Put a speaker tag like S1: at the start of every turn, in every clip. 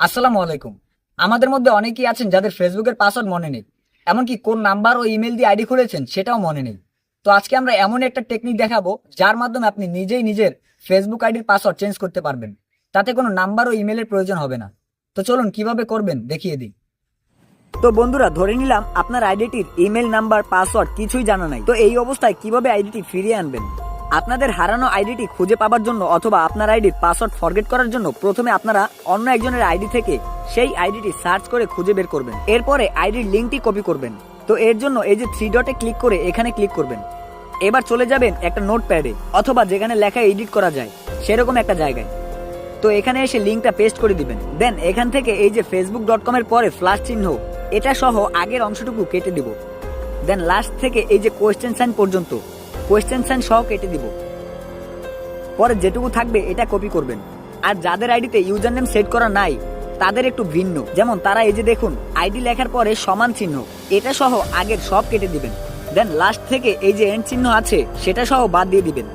S1: আসসালামু আলাইকুম। আমাদের মধ্যে অনেকেই আছেন যাদের ফেসবুকের পাসওয়ার্ড মনে নেই। এমনকি কোন নাম্বার ও ইমেল দিয়ে আইডি খুলেছেন সেটাও মনে নেই। তো আজকে আমরা এমন একটা টেকনিক দেখাবো, যার মাধ্যমে আপনি নিজেই নিজের ফেসবুক আইডির পাসওয়ার্ড চেঞ্জ করতে পারবেন। তাতে কোনো নাম্বার ও ইমেলের প্রয়োজন হবে না। তো চলুন কীভাবে করবেন দেখিয়ে দিই। তো বন্ধুরা, ধরে নিলাম আপনার আইডিটির ইমেল নাম্বার পাসওয়ার্ড কিছুই জানা নাই। তো এই অবস্থায় কীভাবে আইডিটি ফিরিয়ে আনবেন? আপনাদের হারানো আইডিটি খুঁজে পাবার জন্য অথবা আপনার আইডির পাসওয়ার্ড ফরগেট করার জন্য প্রথমে আপনারা অন্য একজনের আইডি থেকে সেই আইডিটি সার্চ করে খুঁজে বের করবেন। এরপরে আইডির লিঙ্কটি কপি করবেন। তো এর জন্য এই যে থ্রি ডটে ক্লিক করে এখানে ক্লিক করবেন। এবার চলে যাবেন একটা নোট প্যাডে অথবা যেখানে লেখা এডিট করা যায়, সেরকম একটা জায়গায়। তো এখানে এসে লিঙ্কটা পেস্ট করে দিবেন। দেন এখান থেকে এই যে ফেসবুক ডট কম এর পরে ফ্লাশ চিহ্ন, এটা সহ আগের অংশটুকু কেটে দিব। দেন লাস্ট থেকে এই যে কোয়েশ্চেন সাইন পর্যন্ত কোয়েশ্চেন সাইন সহ কেটে দিব। পরে যেটুকু থাকবে এটা কপি করবেন। আর যাদের আইডিতে ইউজার নেম সেট করা নাই, তাদের একটু ভিন্ন। যেমন তারা এই যে দেখুন আইডি লেখার পরে সমান চিহ্ন, এটা সহ আগের সব কেটে দিবেন। দেন লাস্ট থেকে এই যে এন্ড চিহ্ন আছে, সেটা সহ বাদ দিয়ে দিবেন।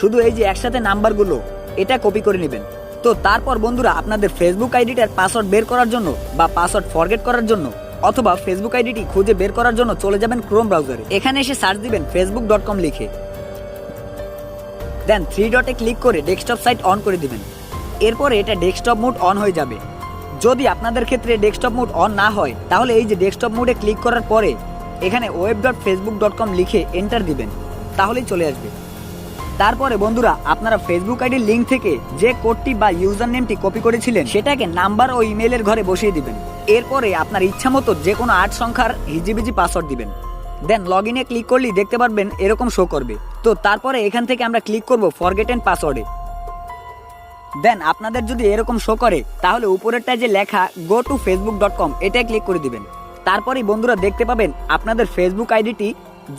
S1: শুধু এই যে একসাথে নাম্বারগুলো এটা কপি করে নেবেন। তো তারপর বন্ধুরা, আপনাদের ফেসবুক আইডিটার পাসওয়ার্ড বের করার জন্য বা পাসওয়ার্ড ফরগেট করার জন্য অথবা ফেসবুক আইডিটি খুঁজে বের করার জন্য চলে যাবেন ক্রোম ব্রাউজারে এখানে এসে সার্চ দিবেন ফেসবুক ডট কম লিখে। দেন থ্রি ডটে ক্লিক করে ডেস্কটপ সাইট অন করে দিবেন। এরপরে এটা ডেস্কটপ মোড অন হয়ে যাবে। যদি আপনাদের ক্ষেত্রে ডেস্কটপ মোড অন না হয়, তাহলে এই যে ডেস্কটপ মোডে ক্লিক করার পরে এখানে web dot Facebook dot com লিখে এন্টার দিবেন। তাহলেই চলে আসবে। তারপরে বন্ধুরা, আপনারা ফেসবুক আইডির লিঙ্ক থেকে যে কোডটি বা ইউজার নেমটি কপি করেছিলেন, সেটাকে নাম্বার ও ইমেলের ঘরে বসিয়ে দিবেন। এরপরে আপনার ইচ্ছা মতো যে কোনো আট সংখ্যার হিজিবিজি পাসওয়ার্ড দিবেন। দেন লগ ইনে ক্লিক করলেই দেখতে পারবেন এরকম শো করবে। তো তারপরে এখান থেকে আমরা ক্লিক করব ফরগেট এন্ড পাসওয়ার্ডে দেন আপনাদের যদি এরকম শো করে, তাহলে উপরেরটায় যে লেখা go to Facebook dot com এটাই ক্লিক করে দিবেন। তারপরেই বন্ধুরা দেখতে পাবেন আপনাদের ফেসবুক আইডিটি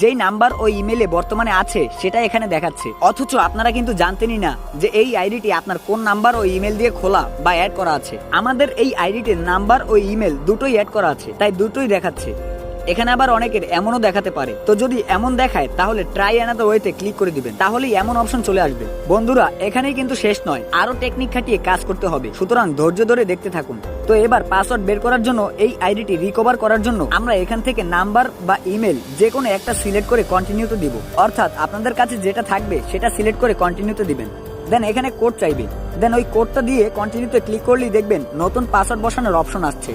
S1: যেই নাম্বার ওই ইমেলে বর্তমানে আছে, সেটা এখানে দেখাচ্ছে। অথচ আপনারা কিন্তু জানতেনই না যে এই আইডিটি আপনার কোন নাম্বার ও ইমেল দিয়ে খোলা বা অ্যাড করা আছে। আমাদের এই আইডিটির নাম্বার ও ইমেল দুটোই অ্যাড করা আছে, তাই দুটোই দেখাচ্ছে। এখানে আবার অনেকের এমনও দেখাতে পারে। তো যদি এমন দেখায়, তাহলে ট্রাই অ্যানাদার ওয়েতে ক্লিক করে দিবেন। তাহলেই এমন অপশন চলে আসবে। বন্ধুরা, এখানেই কিন্তু শেষ নয়। আরও টেকনিক খাটিয়ে কাজ করতে হবে। সুতরাং ধৈর্য ধরে দেখতে থাকুন। তো এবার পাসওয়ার্ড বের করার জন্য এই আইডিটি রিকভার করার জন্য আমরা এখান থেকে নাম্বার বা ইমেল যে কোনো একটা সিলেক্ট করে কন্টিনিউতে দিব। অর্থাৎ আপনাদের কাছে যেটা থাকবে, সেটা সিলেক্ট করে কন্টিনিউতে দিবেন। দেন এখানে কোড চাইবে। দেন ওই কোডটা দিয়ে কন্টিনিউতে ক্লিক করলেই দেখবেন নতুন পাসওয়ার্ড বসানোর অপশন আসছে।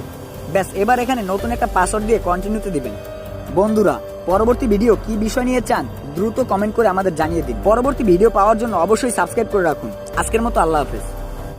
S1: ব্যাস, এবার এখানে নতুন একটা পাসওয়ার্ড দিয়ে কন্টিনিউতে দিবেন। বন্ধুরা, পরবর্তী ভিডিও কি বিষয় নিয়ে চান, দ্রুত কমেন্ট করে আমাদের জানিয়ে দিন। পরবর্তী ভিডিও পাওয়ার জন্য অবশ্যই সাবস্ক্রাইব করে রাখুন। আজকের মতো আল্লাহ হাফেজ।